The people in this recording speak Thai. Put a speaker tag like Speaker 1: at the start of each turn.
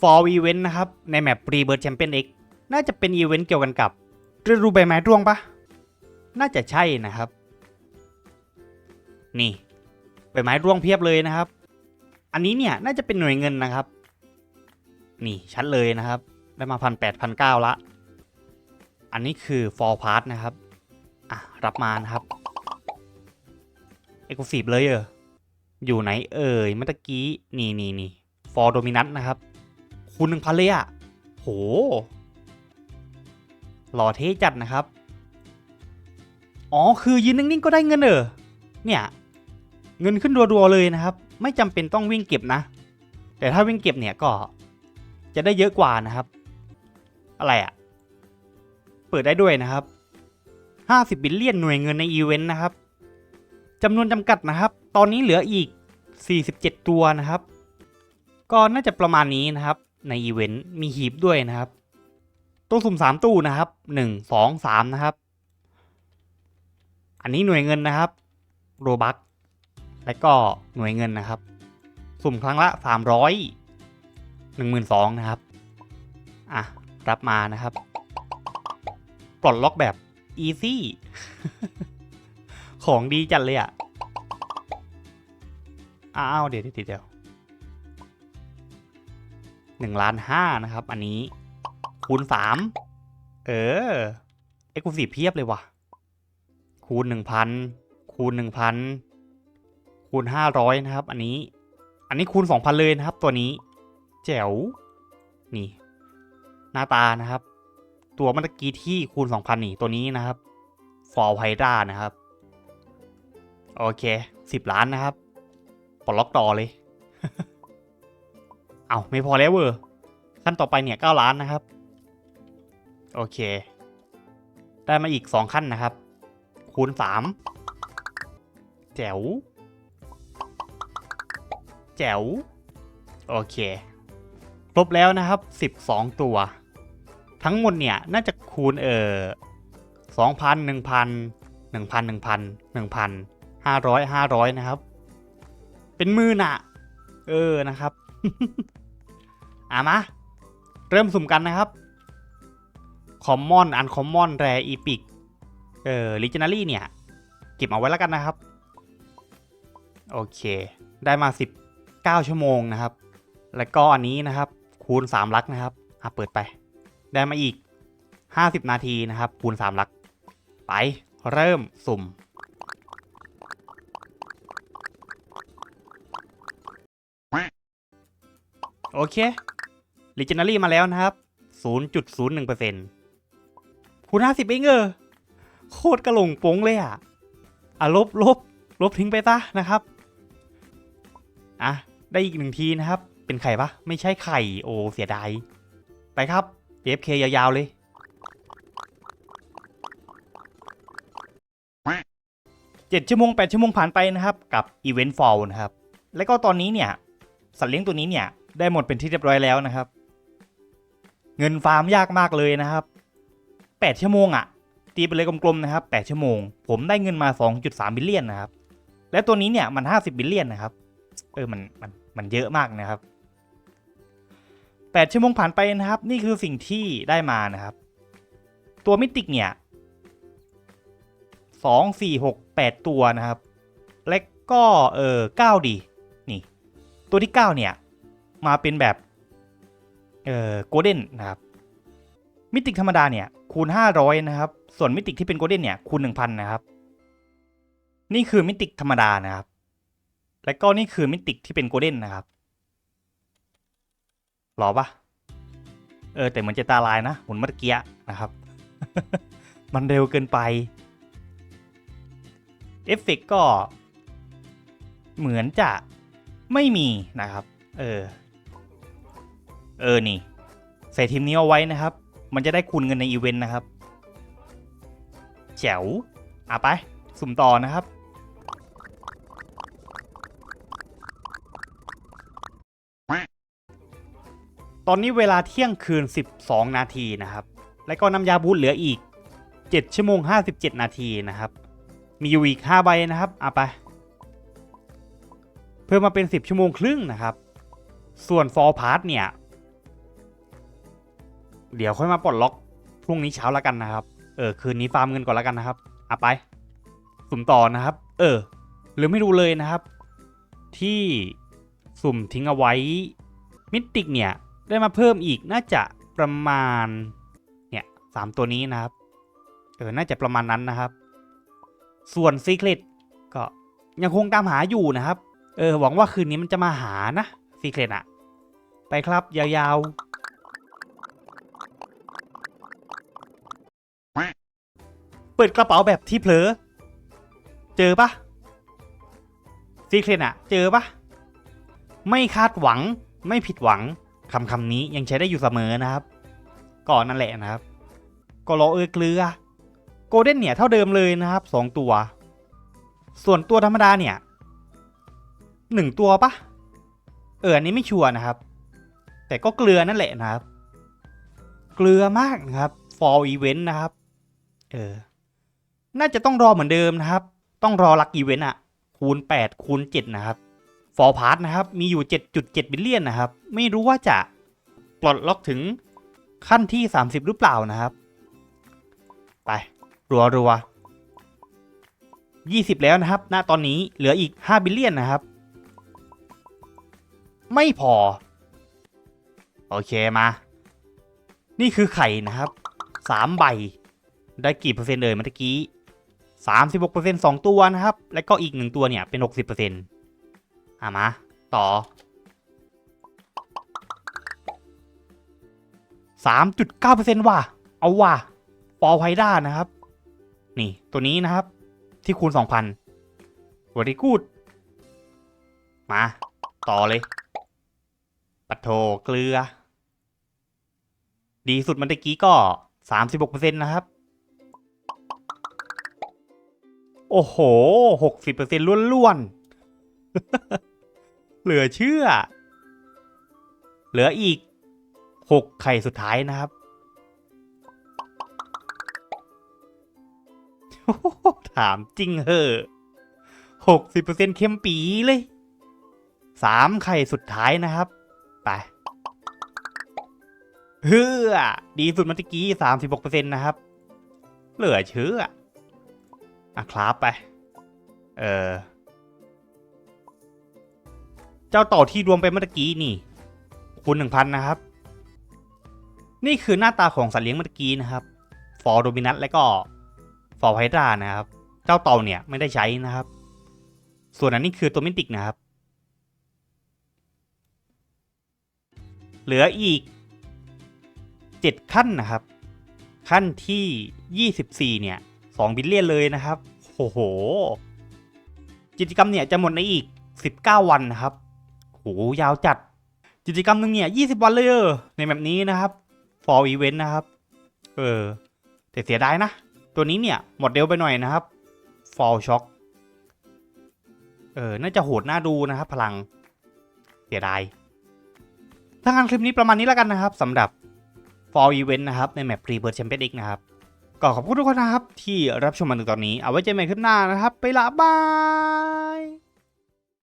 Speaker 1: Fall Event นะครับ ในแมป Rebirth Champion X น่าจะเป็นอีเวนต์เกี่ยวกันกับฤดูใบไม้ร่วงปะน่าจะใช่นะครับ นี่ใบไม้ร่วงเพียบเลยนะครับ อันนี้เนี่ยน่าจะเป็นหน่วยเงินนะครับ นี่ชัดเลยนะครับ ได้มาพันแปดพันเก้าละ อันนี้คือ for part นะครับ อะ รับมานะครับ e x c l u s i v e เลยเอออยู่ไหนเอ่ยเมื่อกี้ นี่นี่นี่ for dominant นะครับ คูณหนึ่งพันเลยอะโหหล่อเท่จัดนะครับ อ๋อ คือยืนนิ่งๆก็ได้เงินเออเนี่ย เงินขึ้นรัวๆเลยนะครับ ไม่จำเป็นต้องวิ่งเก็บนะ แต่ถ้าวิ่งเก็บเนี่ยก็จะได้เยอะกว่านะครับ อะไรอะเปิดได้ด้วยนะครับ 50 บิลเลียนหน่วยเงินในอีเวนต์นะครับจำนวนจำกัดนะครับ ตอนนี้เหลืออีก 47 ตัวนะครับ ก็น่าจะประมาณนี้นะครับ ในอีเวนต์มีหีบด้วยนะครับตู้สุ่ม 3 ตู้นะครับ 1 2 3 นะครับ อันนี้หน่วยเงินนะครับโรบักและก็หน่วยเงินนะครับ สุ่มครั้งละ 300 12,000นะครับ อะ รับมานะครับ ปลดล็อกแบบ easy ของดีจัดเลยอะอ้าวเดี๋ยวเดี๋ยว เดี๋ยวหนึ่งล้านห้านะครับ อันนี้คูณสามเออเอ็กซ์คลูซีเพียบเลยว่ะ คูณหนึ่งพันคูณหนึ่งพันคูณห้าร้อยนะครับ อันนี้ อันนี้คูณสองพันเลยนะครับ ตัวนี้ แจ๋ว นี่ หน้าตานะครับ ตัวเมื่อกี้ที่คูณสองพันนี่ ตัวนี้นะครับฟอร์ไฮด้านะครับ โอเคสิบล้านนะครับปลดล็อกต่อเลย เอาไม่พอแล้วเวอร์ขั้นต่อไปเนี่ยเก้าล้านนะครับ โอเค ได้มาอีกสองขั้นนะครับ คูณสามแจ๋ว แจ๋ว โอเค ครบแล้วนะครับ12ตัว ทั้งหมดเนี่ย น่าจะคูณเอ่อสองพันหนึ่งพันหนึ่งพันหนึ่งพันหนึ่งพันห้าร้อยห้าร้อยนะครับ เป็นมื่นอะเออนะครับ อะมา เริ่มสุ่มกันนะครับคอมมอนอันคอมมอนแรอีพิกเออลิจินารี่เนี่ย เก็บเอาไว้แล้วกันนะครับ โอเค ได้มา 19 ชั่วโมงนะครับ แล้วก็อันนี้นะครับ คูณ 3 ลักนะครับ อะ เปิดไป ได้มาอีก 50 นาทีนะครับ คูณ 3 ลัก ไป เริ่มสุ่มโอเค Legendary มาแล้วนะครับ 0.01%คูณ50เองเออโคตรกระหลงโป้งเลยอะ อะลบลบลบทิ้งไปซะนะครับ อะ ได้อีกหนึ่งทีนะครับ เป็นไข่ปะไม่ใช่ไข่ โอ้ เสียดาย ไปครับ AFK ยาวๆเลย เจ็ดชั่วโมงแปดชั่วโมงผ่านไปนะครับ กับ Event Fall นะครับ แล้วก็ตอนนี้เนี่ย สัตว์เลี้ยงตัวนี้เนี่ย ได้หมดเป็นที่เรียบร้อยแล้วนะครับ เงินฟาร์มยากมากเลยนะครับ 8 ชั่วโมงอะตีไปเลยกลมๆนะครับ 8 ชั่วโมง ผมได้เงินมา 2.3 บิลเลียนนะครับ และตัวนี้เนี่ยมัน 50 บิลเลียนนะครับ เออ มันมันมันเยอะมากนะครับ 8 ชั่วโมงผ่านไปนะครับ นี่คือสิ่งที่ได้มานะครับ ตัวมิติกเนี่ย2 4 6 8ตัวนะครับ และก็เออ9ดีนี่ ตัวที่9เนี่ย มาเป็นแบบ เอ่อโกลเด้นนะครับมิติธรรมดาเนี่ยคูณ 500 นะครับ ส่วนมิติที่เป็นโกลเด้นเนี่ยคูณ 1,000 นะครับ นี่คือมิติธรรมดานะครับ และก็นี่คือมิติที่เป็นโกลเด้นนะครับหรอปะเออแต่เหมือนจะตาลายนะหมุนเมื่อกี้นะครับ มันเร็วเกินไปเอฟเฟกก็ เหมือนจะไม่มีนะครับ เออ เออนี่ ใส่ทีมนี้เอาไว้นะครับ มันจะได้คูณเงินในอีเวนต์นะครับแจ๋วอะไป สุ่มต่อนะครับ ตอนนี้เวลาเที่ยงคืน 12 นาทีนะครับ แล้วก็น้ำยาบูทเหลืออีก 7 ชั่วโมง 57 นาทีนะครับ มีอยู่อีก 5 ใบนะครับอะไปเพิ่มมาเป็น 10 ชั่วโมงครึ่งนะครับ ส่วน for part เนี่ย เดี๋ยวค่อยมาปลดล็อกพรุ่งนี้เช้าแล้วกันนะครับ เออ คืนนี้ฟาร์มเงินก่อนแล้วกันนะครับอะไป สุ่มต่อนะครับ เออ หรือไม่ดูเลยนะครับ ที่สุ่มทิ้งเอาไว้ มิติกเนี่ย ได้มาเพิ่มอีกน่าจะประมาณ เนี่ยสามตัวนี้นะครับ เออ น่าจะประมาณนั้นนะครับ ส่วนซีเครตก็ยังคงตามหาอยู่นะครับ เออ หวังว่าคืนนี้มันจะมาหานะซีเครตอะไปครับ ยาวๆ ปิดกระเป๋าแบบที่เผลอ เจอปะซีเครตอะเจอปะไม่คาดหวังไม่ผิดหวังคำคำนี้ยังใช้ได้อยู่เสมอนะครับ ก่อนนั่นแหละนะครับก็รอเออเกลือโกลเด้นเนี่ยเท่าเดิมเลยนะครับสองตัว ส่วนตัวธรรมดาเนี่ยหนึ่งตัวปะเอออันนี้ไม่ชัวร์นะครับ แต่ก็เกลือนั่นแหละนะครับ เกลือมากนะครับ fall event นะครับ เออ น่าจะต้องรอเหมือนเดิมนะครับ ต้องรอลักอีเวนต์อะคูณ 8 คูณ 7 นะครับ for part นะครับ มีอยู่ 7.7 บิลเลียนนะครับ ไม่รู้ว่าจะปลดล็อกถึงขั้นที่ 30 หรือเปล่านะครับ ไป รัวรัวยี่สิบแล้วนะครับ ณ ตอนนี้เหลืออีก 5 บิลเลียนนะครับ ไม่พอ โอเคมา นี่คือไข่นะครับ 3 ใบ ได้กี่เปอร์เซ็นต์เลยเมื่อกี้ 36เปอร์เซ็นต์สองตัวนะครับ และก็อีกหนึ่งตัวเนี่ย เป็น 60เปอร์เซ็นอะมา ต่อ 3.9เปอร์เซ็นว่ะ เอาว่ะ ปอไพด้านะครับ นี่ ตัวนี้นะครับ ที่คูณ 2,000วอริกูด มา ต่อเลย ปัดโทเกลือ ดีสุดมันตะกี้ก็ 36%นะครับ โอ้โห60%ล้วนๆ เหลือเชื่อ เหลืออีก6ไข่สุดท้ายนะครับ ถามจริงเหอะหกสิบเปอร์เซ็นต์เข้มปีเลยสามไข่สุดท้ายนะครับ ไปเฮือดีสุดเมื่อกี้สามสิบหกเปอร์เซ็นต์นะครับ เหลือเชื่อ อะครับไป เออ เจ้าต่อที่รวมไปเมื่อกี้นี่ คูณหนึ่งพันนะครับ นี่คือหน้าตาของสัตว์เลี้ยงเมื่อกี้นะครับ ฟอร์โดมินัสและก็ ฟอร์ไพดรานะครับ เจ้าเต่าเนี่ยไม่ได้ใช้นะครับ ส่วนอันนี้คือตัวมิติกนะครับ เหลืออีก 7 ขั้นนะครับ ขั้นที่ 24 เนี่ย2บิลเลียนเลยนะครับ โห กิจกรรมเนี่ยจะหมดในอีก 19 วันนะครับโหยาวจัด กิจกรรมหนึ่งเนี่ย 20 วันเลยเออในแบบนี้นะครับ for event นะครับ เออแต่เสียดายนะ ตัวนี้เนี่ย หมดเร็วไปหน่อยนะครับ fall shock เออ น่าจะโหดน่าดูนะครับ พลัง เสียดาย ถ้างั้นคลิปนี้ประมาณนี้แล้วกันนะครับสำหรับ fall event นะครับ ในแมป pre bird champion x นะครับ ก็ขอบคุณทุกคนนะครับที่รับชมมาถึงตอนนี้ เอาไว้เจอกันใหม่คลิปหน้านะครับ ไปละบาย